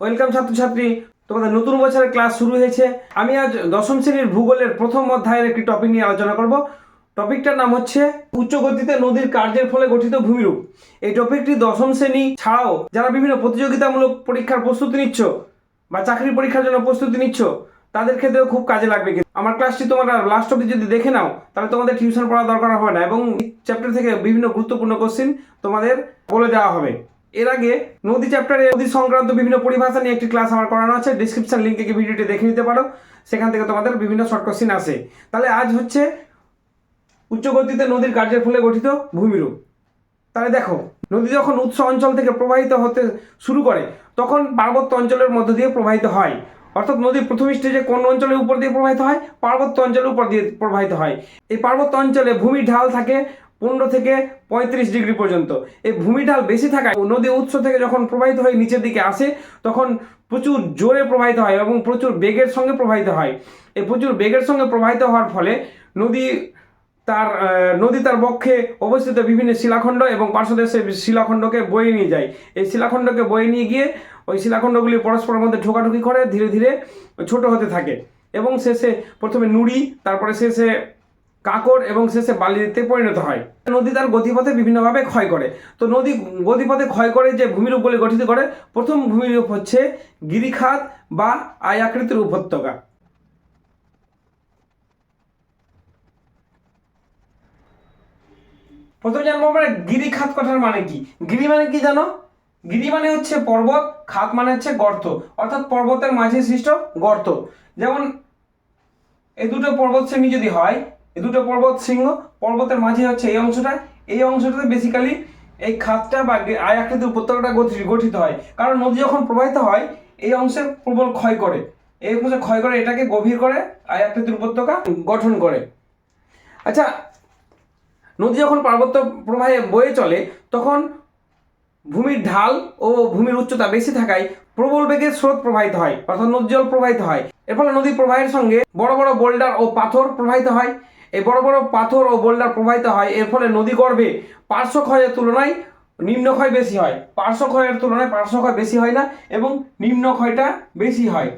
Welcome ছাত্রছাত্রী, তোমাদের নতুন বছরের ক্লাস শুরু হয়েছে। আমি আজ দশম শ্রেণির ভূগোলের প্রথম অধ্যায়ের একটি টপিক নিয়ে আলোচনা করব। টপিকটার নাম হচ্ছে উচ্চ গতিতে নদীর কার্যের ফলে গঠিত ভূমিরূপ। এই টপিকটি দশম শ্রেণি ছাড়াও যারা বিভিন্ন প্রতিযোগিতামূলক পরীক্ষার প্রস্তুতি নিচ্ছ বা চাকরি পরীক্ষার জন্য প্রস্তুতি নিচ্ছ, তাদের ক্ষেত্রেও খুব কাজে লাগবে কিন্তু। আমার ক্লাসটি তোমরা লাস্ট অব্দি যদি দেখে নাও, তাহলে তোমাদের টিউশন পড়া দরকার হবে না এবং চ্যাপ্টার থেকে বিভিন্ন গুরুত্বপূর্ণ কোশ্চিন তোমাদের বলে দেওয়া হবে। এর আগে নদী চ্যাপ্টারে নদী সংক্রান্ত বিভিন্ন পরিভাষা নিয়ে একটি ক্লাস আমার করানো আছে। ডিসক্রিপশন লিঙ্কে গিয়ে ভিডিওটি দেখে নিতে পারো। সেখান থেকে তোমাদের বিভিন্ন শর্ট কোশ্চিন আসে। তাহলে আজ হচ্ছে উচ্চ গতিতে নদীর কার্যের ফলে গঠিত ভূমিরূপ। তাহলে দেখো, নদী যখন উৎস অঞ্চল থেকে প্রবাহিত হতে শুরু করে, তখন পার্বত্য অঞ্চলের মধ্য দিয়ে প্রবাহিত হয়। অর্থাৎ নদীর প্রথম স্টেজে কোন অঞ্চলের উপর দিয়ে প্রবাহিত হয়? পার্বত্য অঞ্চলের উপর দিয়ে প্রবাহিত হয়। এই পার্বত্য অঞ্চলে ভূমির ঢাল থাকে পনেরো থেকে পঁয়ত্রিশ ডিগ্রি পর্যন্ত। এই ভূমি ঢাল বেশি থাকায় নদী উৎস থেকে যখন প্রবাহিত হয়ে নিচের দিকে আসে, তখন প্রচুর জোরে প্রবাহিত হয় এবং প্রচুর বেগের সঙ্গে প্রবাহিত হয়। এই প্রচুর বেগের সঙ্গে প্রবাহিত হওয়ার ফলে নদী তার নদী তার বক্ষে অবস্থিত বিভিন্ন শিলাখণ্ড এবং পার্শ্বদেশে শিলাখণ্ডকে বয়ে নিয়ে যায়। এই শিলাখণ্ডকে বয়ে নিয়ে গিয়ে ওই শিলাখণ্ডগুলি পরস্পরের মধ্যে ঠোকাঠুকি করে, ধীরে ধীরে ছোট হতে থাকে। এবং শেষে প্রথমে নুড়ি, তারপরে শেষে কাঁকড় এবং শেষে বালিতে পরিণত হয়। নদী তার গতিপথে বিভিন্নভাবে ক্ষয় করে। তো নদী গতিপথে ক্ষয় করে যে ভূমিরূপগুলি গঠিত করে, প্রথম ভূমিরূপ হচ্ছে গিরিখাত বা আয়াকৃতির উপত্যকা। প্রথমে জানব আমরা গিরিখাত কথার মানে কি? গিরি মানে কি জানো? গিরি মানে হচ্ছে পর্বত, খাত মানে হচ্ছে গর্ত। অর্থাৎ পর্বতের মাঝে সৃষ্ট গর্ত। যেমন এই দুটো পর্বত শ্রেণি যদি হয় এই দুটো পর্বত শৃঙ্গ, পর্বতের মাঝে হচ্ছে এই অংশটা। এই অংশটাতে বেসিক্যালি এই খাতটা বা আয় আকৃতির উপত্যকাটা গঠিত হয়। কারণ নদী যখন প্রবাহিত হয়, এই অংশের প্রবল ক্ষয় করে। এই অংশে ক্ষয় করে এটাকে গভীর করে, আয় আকৃতির উপত্যকা গঠন করে। আচ্ছা নদী যখন পার্বত্য প্রবাহে বয়ে চলে, তখন ভূমির ঢাল ও ভূমির উচ্চতা বেশি থাকায় প্রবল বেগে স্রোত প্রবাহিত হয়, অর্থাৎ নদী জল প্রবাহিত হয়। এর ফলে নদী প্রবাহের সঙ্গে বড় বড় বোল্ডার ও পাথর প্রবাহিত হয়। এই বড় বড় পাথর ও বোল্ডার প্রবাহিত হয়, এর ফলে নদী গর্ভে পার্শ্বক্ষয়ের তুলনায় নিম্ন ক্ষয় বেশি হয়। পার্শ্ব ক্ষয়ের তুলনায় পার্শ্বক্ষয় বেশি হয় না এবং নিম্ন ক্ষয়টা বেশি হয়।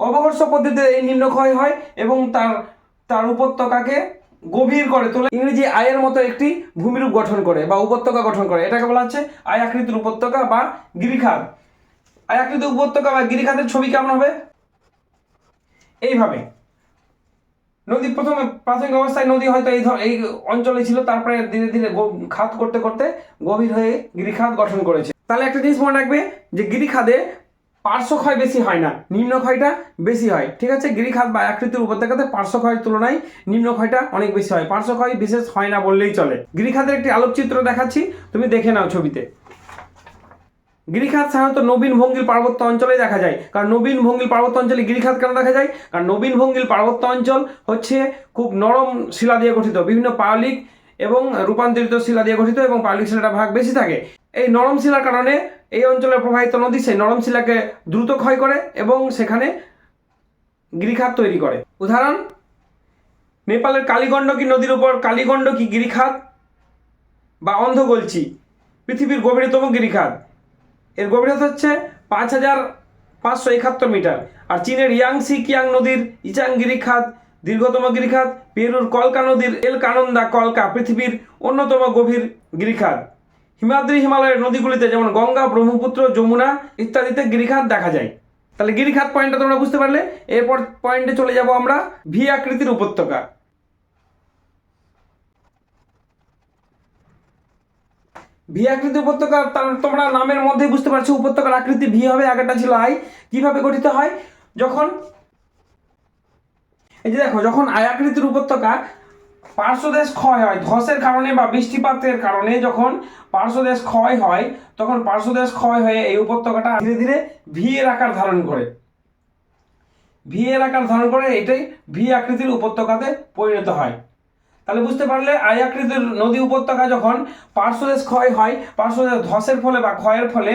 অবকর্ষ পদ্ধতিতে এই নিম্ন ক্ষয় হয় এবং তার তার উপত্যকাকে গভীর করে তোলে। ইংরেজি আয়ের মতো একটি ভূমিরূপ গঠন করে বা উপত্যকা গঠন করে। এটাকে বলা হচ্ছে আয় আকৃতির উপত্যকা বা গিরিখাত। আয় আকৃতির উপত্যকা বা গিরিখাতের ছবি কেমন হবে? এইভাবে। নদী প্রথমে প্রাথমিক অবস্থায় নদী হয়তো এই এই অঞ্চলে ছিল, তারপরে ধীরে ধীরে খাত করতে করতে গভীর হয়ে গিরিখাত গঠন করেছে। তাহলে একটা জিনিস মনে রাখবে যে গিরিখাদে পার্শ্ব ক্ষয় বেশি হয় না, নিম্ন ক্ষয়টা বেশি হয়। ঠিক আছে? গিরিখাত বা আকৃতির উপত্যকাতে পার্শ্ব ক্ষয়ের তুলনায় নিম্ন ক্ষয়টা অনেক বেশি হয়। পার্শ্ব ক্ষয় বিশেষ হয় না বললেই চলে। গিরিখাতের একটি আলোকচিত্র দেখাচ্ছি, তুমি দেখে নাও ছবিতে। গিরিখাত সাধারণত নবীন ভঙ্গিল পার্বত্য অঞ্চলে দেখা যায়। কারণ নবীন ভঙ্গিল পার্বত্য অঞ্চলে গিরিখাত কেন দেখা যায়? কারণ নবীন ভঙ্গিল পার্বত্য অঞ্চল হচ্ছে খুব নরম শিলা দিয়ে গঠিত, বিভিন্ন পাললিক এবং রূপান্তরিত শিলা দিয়ে গঠিত এবং পাললিক শিলাটা ভাগ বেশি থাকে। এই নরম শিলার কারণে এই অঞ্চলে প্রবাহিত নদী সেই নরম শিলাকে দ্রুত ক্ষয় করে এবং সেখানে গিরিখাত তৈরি করে। উদাহরণ, নেপালের কালীগণ্ডকী নদীর উপর কালীগণ্ডকী গিরিখাত বা অন্ধগলচি, পৃথিবীর গভীরতম গিরিখাত। এর গভীরতা হচ্ছে পাঁচ হাজার পাঁচশো একাত্তর মিটার। আর চীনের ইয়াংসি কিয়াং নদীর ইচাং গিরিখাত, দীর্ঘতম গিরিখাত, পেরুর কলকা নদীর এল কানন্দা কলকা পৃথিবীর অন্যতম গভীর গিরিখাত। হিমাদ্রি হিমালয়ের নদীগুলিতে যেমন গঙ্গা, ব্রহ্মপুত্র, যমুনা ইত্যাদিতে গিরিখাত দেখা যায়। তাহলে গিরিখাত পয়েন্টটা তোমরা বুঝতে পারলে, এরপর পয়েন্টে চলে যাব আমরা ভি আকৃতির উপত্যকা। ভি আকৃতি উপত্যকা তোমরা নামের মধ্যে বুঝতে পারছ, উপত্যকার আকৃতি ভি হবে, আগেরটা ছিল আই। কীভাবে গঠিত হয়? যখন, এই যে দেখো, যখন আয় আকৃতির উপত্যকা পার্শ্বদেশ ক্ষয় হয়, ধসের কারণে বা বৃষ্টিপাতের কারণে যখন পার্শ্বদেশ ক্ষয় হয়, তখন পার্শ্বদেশ ক্ষয় হয়ে এই উপত্যকাটা ধীরে ধীরে ভি এর আকার ধারণ করে। ভি এর আকার ধারণ করে, এটাই ভি আকৃতির উপত্যকাতে পরিণত হয়। তাহলে বুঝতে পারলে আয় আকৃতির নদী উপত্যকা যখন পার্শ্বদেশ ক্ষয় হয়, পার্শ্বদেশ ধসের ফলে বা ক্ষয়ের ফলে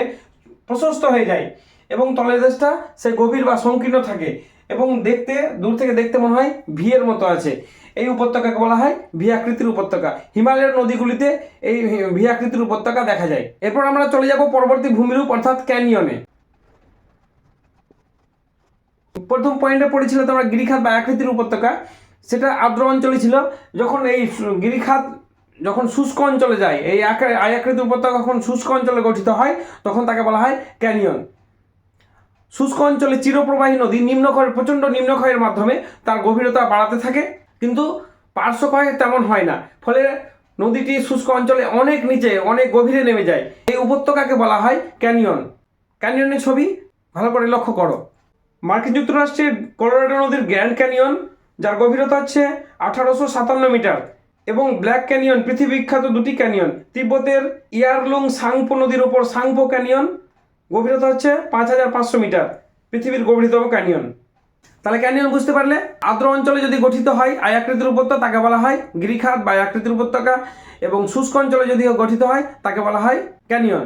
প্রশস্ত হয়ে যায় এবং তলের দেশটা সে গভীর বা সংকীর্ণ থাকে এবং দেখতে, দূর থেকে দেখতে মনে হয় ভিয়ের মতো আছে। এই উপত্যকাকে বলা হয় ভি আকৃতির উপত্যকা। হিমালয়ের নদীগুলিতে এই ভি আকৃতির উপত্যকা দেখা যায়। এরপর আমরা চলে যাব পরবর্তী ভূমিরূপ, অর্থাৎ ক্যানিয়নে। প্রথম পয়েন্টে পড়েছিল তোমরা গিরিখাত বা আকৃতির উপত্যকা। সেটা আর্দ্র অঞ্চলে ছিল, যখন এই গিরিখাত যখন শুষ্ক অঞ্চলে যায়, এই আয়াকৃতির উপত্যকা যখন শুষ্ক অঞ্চলে গঠিত হয়, তখন তাকে বলা হয় ক্যানিয়ন। শুষ্ক অঞ্চলে চিরপ্রবাহী নদী নিম্নক্ষয়, প্রচণ্ড নিম্নক্ষয়ের মাধ্যমে তার গভীরতা বাড়াতে থাকে, কিন্তু পার্শ্বক্ষয় তেমন হয় না। ফলে নদীটি শুষ্ক অঞ্চলে অনেক নিচে, অনেক গভীরে নেমে যায়। এই উপত্যকাকে বলা হয় ক্যানিয়ন। ক্যানিয়নের ছবি, ভালো করে লক্ষ্য করো। মার্কিন যুক্তরাষ্ট্রের কলোরাডো নদীর গ্র্যান্ড ক্যানিয়ন যার গভীরতা হচ্ছে আঠারোশো সাতান্ন মিটার এবং ব্ল্যাক ক্যানিয়ন, পৃথিবী বিখ্যাত দুটি ক্যানিয়ন, তিব্বতের ইয়ারলুং সাংপো নদীর ওপর সাংপো ক্যানিয়ন, গভীরতা হচ্ছে পাঁচ হাজার পাঁচশো মিটার, পৃথিবীর গভীরতম ক্যানিয়ন। তাহলে ক্যানিয়ন বুঝতে পারলে আর্দ্র অঞ্চলে যদি গঠিত হয় আয়াকৃতির উপত্যকা, তাকে বলা হয় গিরিখাত বা আয়াকৃতির উপত্যকা, এবং শুষ্ক অঞ্চলে যদি গঠিত হয়, তাকে বলা হয় ক্যানিয়ন।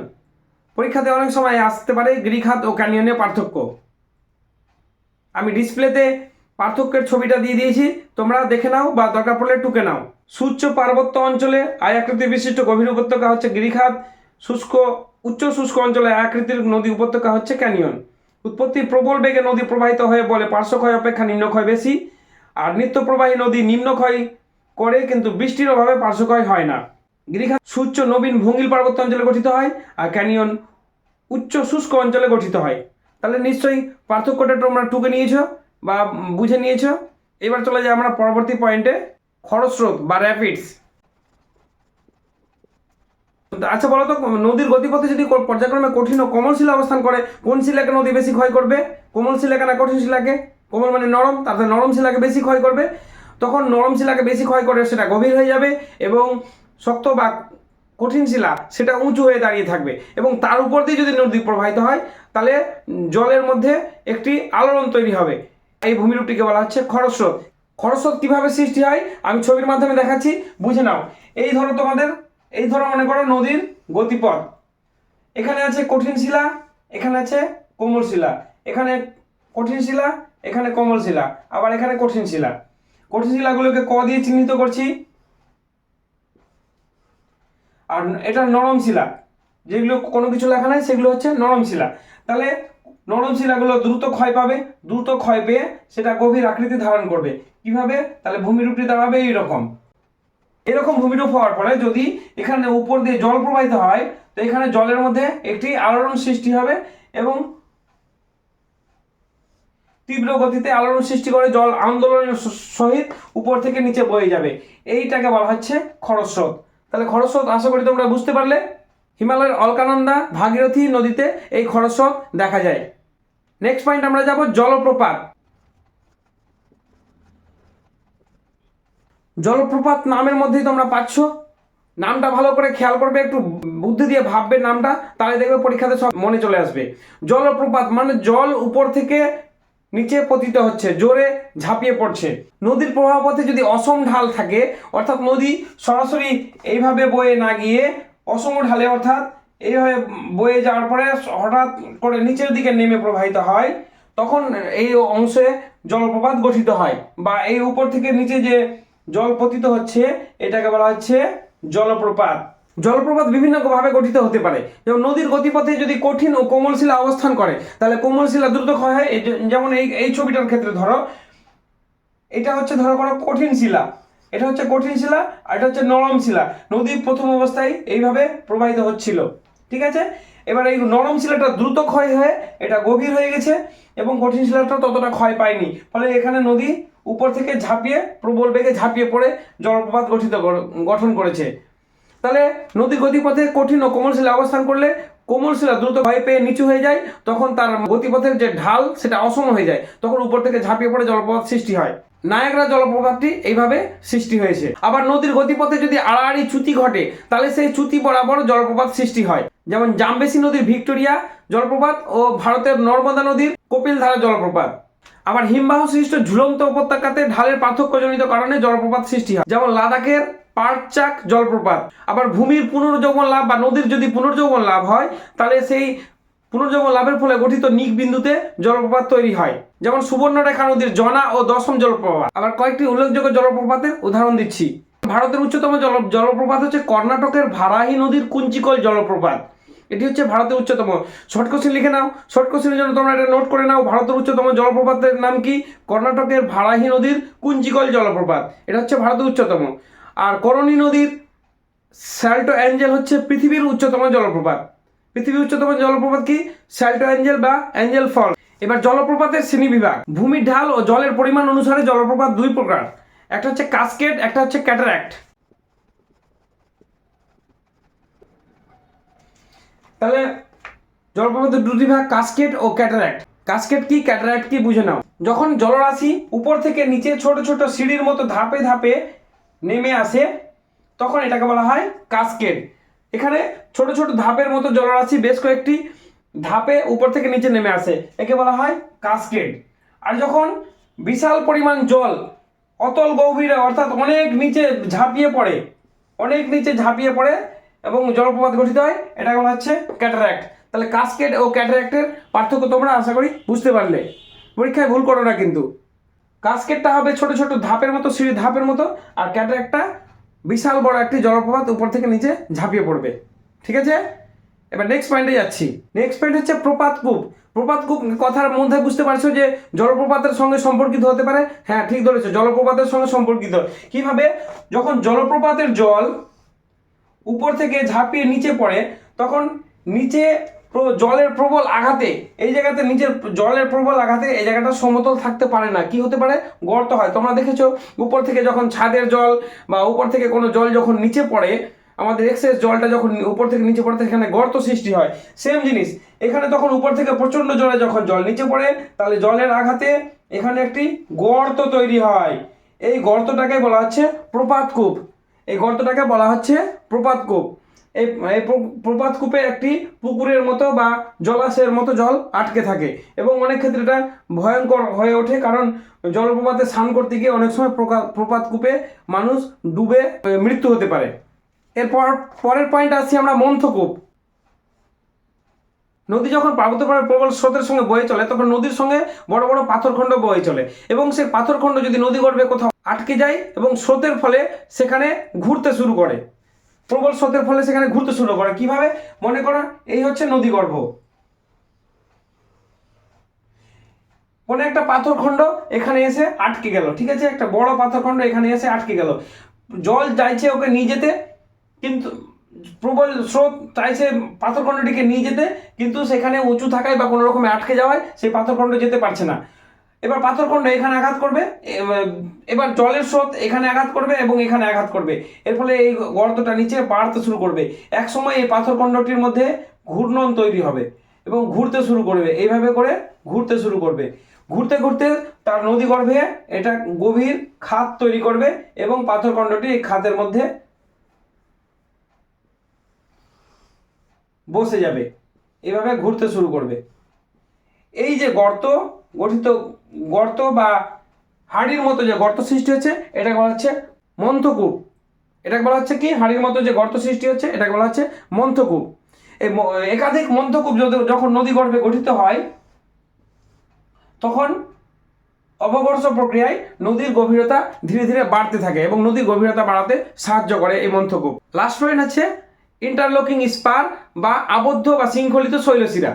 পরীক্ষাতে অনেক সময় আসতে পারে গিরিখাত ও ক্যানিয়নের পার্থক্য। আমি ডিসপ্লেতে পার্থক্যের ছবিটা দিয়ে দিয়েছি। তোমরা দেখে নাও বা দরকার পড়লে টুকে নাও। সূর্য পার্বত্য অঞ্চলে আয়াকৃতি বিশিষ্ট গভীর উপত্যকা হচ্ছে গিরিখাত। শুষ্ক, উচ্চ শুষ্ক অঞ্চলে আয়াকৃতির নদী উপত্যকা হচ্ছে ক্যানিয়ন। উৎপত্তি প্রবল বেগে নদী প্রবাহিত হয়ে বলে পার্শ্বক্ষয় অপেক্ষা নিম্নক্ষয় বেশি। আর নিত্যপ্রবাহী নদী নিম্নক্ষয় করে, কিন্তু বৃষ্টির অভাবে পার্শ্বক্ষয় হয় না। গিরিখাত সূর্য নবীন ভঙ্গিল পার্বত্য অঞ্চলে গঠিত হয় আর ক্যানিয়ন উচ্চ শুষ্ক অঞ্চলে গঠিত হয়। তাহলে নিশ্চয়ই পার্থক্যটা তোমরা টুকে নিয়েছো। বা বুঝে নিয়েছো? এবার চলে যাই আমরা পরবর্তী পয়েন্টে খরস্রোত বা র্যাপিডস আচ্ছা বলো তো নদীর গতিপথে যদি পর্যায়ক্রমে কঠিন ও কোমল শিলা অবস্থান করে, কোন শিলাকে নদী বেশি ক্ষয় করবে? কোমল শিলাকে না কঠিন শিলাকে? কোমল মানে নরম তাতে নরম শিলাকে বেশি ক্ষয় করবে। তখন নরম শিলাকে বেশি ক্ষয় করে সেটা গভীর হয়ে যাবে এবং শক্ত বা কঠিন শিলা সেটা উঁচু হয়ে দাঁড়িয়ে থাকবে এবং তার উপর দিয়ে যদি নদী প্রবাহিত হয়, তাহলে জলের মধ্যে একটি আলোড়ন তৈরি হবে। এই ভূমিরূপটিকে বলা হচ্ছে খরস্রোত। খরস্রোত কীভাবে সৃষ্টি হয়? আমি ছবির মাধ্যমে দেখাচ্ছি, বুঝে নাও। এই ধরো তোমাদের, এই ধরো মনে করো নদীর গতিপথ। এখানে আছে কঠিন শিলা, এখানে আছে কোমল শিলা। এখানে কঠিন শিলা, এখানে কোমল শিলা। আবার এখানে কঠিন শিলা। কঠিন শিলাগুলোকে ক দিয়ে চিহ্নিত করছি? আর এটা নরম শিলা। যেগুলো কোনো কিছু লেখা নাই, সেগুলো হচ্ছে নরম শিলা। তাহলে নরম শিলাগুলো দ্রুত ক্ষয় পাবে, দ্রুত ক্ষয় পেয়ে সেটা গভীর আকৃতি ধারণ করবে। কীভাবে? তাহলে ভূমিরূপটি দাঁড়াবে এইরকম। এরকম ভূমিরূপ হওয়ার পরে যদি এখানে উপর দিয়ে জল প্রবাহিত হয়, তো এখানে জলের মধ্যে একটি আলোড়ন সৃষ্টি হবে এবং তীব্র গতিতে আলোড়ন সৃষ্টি করে জল আন্দোলনের সহিত উপর থেকে নিচে বয়ে যাবে। এইটাকে বলা হচ্ছে খরস্রোত। তাহলে খরস্রোত, আশা করি তোমরা বুঝতে পারলে। হিমালয়ের অলকানন্দা ভাগীরথী নদীতে এই খরস্রোত দেখা যায়। নেক্সট পয়েন্ট আমরা যাব জলপ্রপাত। জলপ্রপাত নামের মধ্যেই তোমরা পাচ্ছ। নামটা ভালো করে খেয়াল করবে, একটু বুদ্ধি দিয়ে ভাববে নামটা, তাহলে দেখবে পরীক্ষাতে সব মনে চলে আসবে। জলপ্রপাত মানে জল উপর থেকে নিচে পতিত হচ্ছে, জোরে ঝাঁপিয়ে পড়ছে। নদীর প্রবাহ পথে যদি অসম ঢাল থাকে, অর্থাৎ নদী সরাসরি এইভাবে বয়ে না গিয়ে অসম ঢালে, অর্থাৎ এইভাবে বয়ে যাওয়ার পরে হঠাৎ করে নিচের দিকে নেমে প্রবাহিত হয়, তখন এই অংশে জলপ্রপাত গঠিত হয় বা এই উপর থেকে নিচে যে জল পতিত হচ্ছে, এটাকে বলা হচ্ছে জলপ্রপাত। জলপ্রপাত বিভিন্ন ভাবে গঠিত হতে পারে। যেমন নদীর গতিপথে যদি কঠিন ও কোমল শিলা অবস্থান করে, তাহলে কোমল শিলা দ্রুত ক্ষয় হয়। যেমন এই এই ছবিটার ক্ষেত্রে ধরো, এটা হচ্ছে ধরো করো কঠিন শিলা। এটা হচ্ছে কঠিন শিলা আর এটা হচ্ছে নরম শিলা। নদী প্রথম অবস্থায় এইভাবে প্রবাহিত হচ্ছিল। ঠিক আছে? এবার এই নরম শিলাটা দ্রুত ক্ষয় হয়ে, এটা গভীর হয়ে গেছে এবং কঠিন শিলাটা ততটা ক্ষয় পায়নি। ফলে এখানে নদী উপর থেকে ঝাঁপিয়ে, প্রবল বেগে ঝাঁপিয়ে পড়ে, জলপ্রপাত গঠিত গঠন করেছে। তাহলে নদী গতিপথে কঠিন ও কোমল শিলা অবস্থান করলে কোমল শিলা দ্রুত ভয় পেয়ে নিচু হয়ে যায়, তখন তার গতিপথের যে ঢাল, সেটা অসম হয়ে যায়, তখন উপর থেকে ঝাঁপিয়ে পড়ে জলপ্রপাত সৃষ্টি হয়। নায়াগ্রা জলপ্রপাতটি এইভাবে সৃষ্টি হয়েছে। আবার নদীর গতিপথে যদি আড়াআড়ি চ্যুতি ঘটে, তাহলে সেই চ্যুতি বরাবর জলপ্রপাত সৃষ্টি হয়। যেমন জামবেসি নদীর ভিক্টোরিয়া জলপ্রপাত ও ভারতের নর্মদা নদীর কপিলধারা জলপ্রপাত। আবার হিমবাহ সৃষ্ট ঝুলন্ত উপত্যকাতে ঢালের পার্থক্যজনিত কারণে জলপ্রপাত সৃষ্টি হয়। যেমন লাদাখের পার্কচাক জলপ্রপাত। আবার ভূমির পুনর্যৌবন লাভ বা নদীর যদি পুনর্যৌবন লাভ হয়, তাহলে সেই পুনর্যৌবন লাভের ফলে গঠিত নিক বিন্দুতে জলপ্রপাত তৈরি হয়। যেমন সুবর্ণরেখা নদীর জনা ও দশম জলপ্রপাত। আবার কয়েকটি উল্লেখযোগ্য জলপ্রপাতের উদাহরণ দিচ্ছি। ভারতের উচ্চতম জল, জলপ্রপাত হচ্ছে কর্ণাটকের ভারাহি নদীর কুঞ্চিকল জলপ্রপাত। এটি হচ্ছে ভারতের উচ্চতম। শর্ট কোশ্চেন লিখে নাও। শর্ট কোশ্চেনের জন্য তোমরা এটা নোট করে নাও। ভারতের উচ্চতম জলপ্রপাতের নাম কি? কর্ণাটকের ভাড়াহি নদীর কুঞ্চিকল জলপ্রপাত। এটা হচ্ছে ভারতের উচ্চতম। আর করণী নদীর স্যাল্টো অ্যাঞ্জেল হচ্ছে পৃথিবীর উচ্চতম জলপ্রপাত। পৃথিবীর উচ্চতম জলপ্রপাত কি? স্যাল্টো অ্যাঞ্জেল বা অ্যাঞ্জেল ফল এবার জলপ্রপাতের শ্রেণি বিভাগ। ভূমির ঢাল ও জলের পরিমাণ অনুসারে জলপ্রপাত দুই প্রকার। একটা হচ্ছে কাসকেড একটা হচ্ছে ক্যাটারাক্ট তাহলে জলপ্রপাতের দুটি ভাগ কাসকেড ও ক্যাটারাক্ট কাসকেড কি ক্যাটারাক্ট কি বুঝে নাও। যখন জলরাশি উপর থেকে নিচে ছোট ছোট সিঁড়ির মতো ধাপে ধাপে নেমে আসে, তখন এটাকে বলা হয় কাসকেড এখানে ছোট ছোট ধাপের মতো জলরাশি বেশ কয়েকটি ধাপে উপর থেকে নিচে নেমে আসে। একে বলা হয় কাসকেড। আর যখন বিশাল পরিমাণ জল, অতল গভীরে, অর্থাৎ অনেক নিচে ঝাঁপিয়ে পড়ে, অনেক নিচে ঝাঁপিয়ে পড়ে এবং জলপ্রপাত গঠিত হয়, এটাকে বলা হচ্ছে ক্যাটারাক্ট। তাহলে কাসকেড ও ক্যাটারাক্টের পার্থক্য তোমরা আশা করি বুঝতে পারলে। পরীক্ষায় ভুল করো না কিন্তু। কাসকেটটা হবে ছোট ছোট ধাপের মতো সিঁড়ি ধাপের মতো, আর ক্যাটারাক্টটা বিশাল বড় একটি জলপ্রপাত উপর থেকে নিচে ঝাঁপিয়ে পড়বে। ঠিক আছে? এবার নেক্সট পয়েন্টে যাচ্ছি। নেক্সট পয়েন্ট হচ্ছে প্রপাত কূপ। প্রপাত কূপ কথার মধ্যে বুঝতে পারছ যে জলপ্রপাতের সঙ্গে সম্পর্কিত হতে পারে? হ্যাঁ ঠিক ধরেছো, জলপ্রপাতের সঙ্গে সম্পর্কিত। কীভাবে? যখন জলপ্রপাতের জল উপর থেকে ঝাঁপিয়ে নিচে পড়ে, তখন নিচে জলের প্রবল আঘাতে, এই জায়গাতে নিচের জলের প্রবল আঘাতে এই জায়গাটা সমতল থাকতে পারে না। কি হতে পারে? গর্ত হয়। তোমরা দেখেছ, উপর থেকে যখন ছাদের জল বা উপর থেকে কোনো জল যখন নিচে পড়ে, আমাদের এক্সেস জলটা যখন উপর থেকে নিচে পড়ে সেখানে গর্ত সৃষ্টি হয়। সেম জিনিস, এখানে তখন উপর থেকে প্রচণ্ড জলে যখন জল নিচে পড়ে, তাহলে জলের আঘাতে এখানে একটি গর্ত তৈরি হয়। এই গর্তটাকে বলা হচ্ছে প্রপাতকূপ এই গর্তটাকে বলা হচ্ছে প্রপাত কূপ। এই এই প্র- প্রপাত কূপে একটি পুকুরের মতো বা জলাশয়ের মতো জল আটকে থাকে এবং অনেক ক্ষেত্রে এটা ভয়ঙ্কর হয়ে ওঠে কারণ জলপ্রপাতে স্নান করতে গিয়ে অনেক সময় প্রপাত কূপে মানুষ ডুবে মৃত্যু হতে পারে। এরপর, পরের পয়েন্ট আসছি আমরা মন্থকূপ নদী যখন পার্বত্য পাহাড়ের প্রবল স্রোতের সঙ্গে বয়ে চলে, তখন নদীর সঙ্গে বড় বড় পাথরখণ্ড বয়ে চলে এবং সেই পাথরখণ্ড যদি নদী গর্ভে কোথাও আটকে যায় এবং স্রোতের ফলে সেখানে ঘুরতে শুরু করে। প্রবল স্রোতের ফলে সেখানে ঘুরতে শুরু করে। কীভাবে? মনে করো, এই হচ্ছে নদী গর্ভ। কোনো একটা পাথরখণ্ড এখানে এসে আটকে গেল, ঠিক আছে? একটা বড় পাথরখণ্ড এখানে এসে আটকে গেল। জল চাইছে ওকে নিয়ে যেতে, কিন্তু প্রবল স্রোত চাইছে পাথরখণ্ডটিকে নিয়ে যেতে, কিন্তু সেখানে উঁচু থাকায় বা কোনো রকমে আটকে যাওয়ায় সেই পাথরখণ্ড যেতে পারছে না। এবার পাথরখণ্ড এখানে আঘাত করবে এবার জলের স্রোত এখানে আঘাত করবে এবং এখানে আঘাত করবে। এর ফলে এই গর্তটা নিচে বাড়তে শুরু করবে। এক সময় এই পাথরখণ্ডটির মধ্যে ঘূর্ণন তৈরি হবে এবং ঘুরতে শুরু করবে। এইভাবে করে ঘুরতে শুরু করবে। ঘুরতে ঘুরতে তার নদী গর্ভে এটা গভীর খাত তৈরি করবে এবং পাথরখণ্ডটি এই খাতের মধ্যে বসে যাবে। এভাবে ঘুরতে শুরু করবে। এই যে গর্ত, গঠিত গর্ত বা হাড়ির মতো যে গর্ত সৃষ্টি হচ্ছে, এটাকে বলা হচ্ছে মন্থকূপ। এটাকে বলা হচ্ছে কি? হাড়ির মতো যে গর্ত সৃষ্টি হচ্ছে, এটাকে বলা হচ্ছে মন্থকূপ। এই একাধিক মন্থকূপ যখন নদী গর্ভে গঠিত হয়, তখন অপবর্ষ প্রক্রিয়ায় নদীর গভীরতা ধীরে ধীরে বাড়তে থাকে এবং নদীর গভীরতা বাড়াতে সাহায্য করে এই মন্থকূপ। লাস্ট পয়েন্ট হচ্ছে ইন্টারলকিং স্পার বা আবদ্ধ বা শৃঙ্খলিত শৈলশিরা।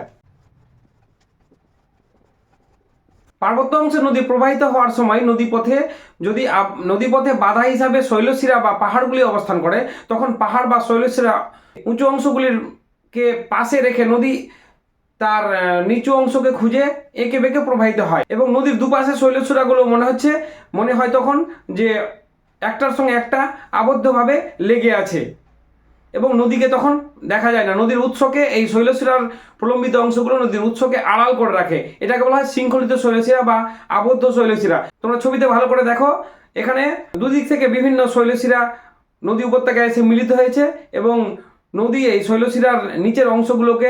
পার্বত্য অংশে নদী প্রবাহিত হওয়ার সময় নদীপথে যদি নদীপথে বাধা হিসাবে শৈলশিরা বা পাহাড়গুলি অবস্থান করে, তখন পাহাড় বা শৈলশিরা উঁচু অংশগুলির কে পাশে রেখে নদী তার নিচু অংশকে খুঁজে এঁকে বেঁকে প্রবাহিত হয় এবং নদীর দুপাশে শৈলশিরাগুলো মনে হচ্ছে, মনে হয় তখন যে একটার সঙ্গে একটা আবদ্ধভাবে লেগে আছে। এবং নদীকে তখন দেখা যায় না। নদীর উৎসকে এই শৈলশিরার প্রলম্বিত অংশগুলো নদীর উৎসকে আড়াল করে রাখে। এটাকে বলা হয় শৃঙ্খলিত শৈলশিরা বা আবদ্ধ শৈলশিরা। তোমরা ছবিতে ভালো করে দেখো, এখানে দুদিক থেকে বিভিন্ন শৈলশিরা নদী উপত্যকায় এসে মিলিত হয়েছে এবং নদী এই শৈলশিরার নিচের অংশগুলোকে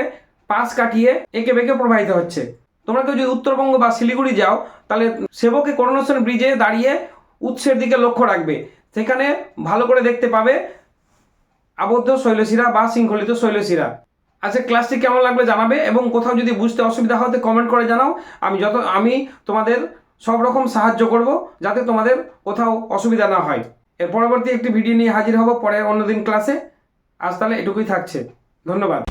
পাশ কাটিয়ে এঁকে বেঁকে প্রবাহিত হচ্ছে। তোমরা কেউ যদি উত্তরবঙ্গ বা শিলিগুড়ি যাও, তাহলে সেবকে করোনেশন ব্রিজে দাঁড়িয়ে উৎসের দিকে লক্ষ্য রাখবে। সেখানে ভালো করে দেখতে পাবে আবদ্ধ শৈলশিরা বা শৃঙ্খলিত শৈলশিরা। আচ্ছা ক্লাসটি কেমন লাগবে জানাবে এবং কোথাও যদি বুঝতে অসুবিধা হতে কমেন্ট করে জানাও। আমি যত, আমি তোমাদের সব রকম সাহায্য করব যাতে তোমাদের কোথাও অসুবিধা না হয়। এর পরবর্তী একটি ভিডিও নিয়ে হাজির হব পরে অন্যদিন ক্লাসে আজ তাহলে এটুকুই থাকছে। ধন্যবাদ।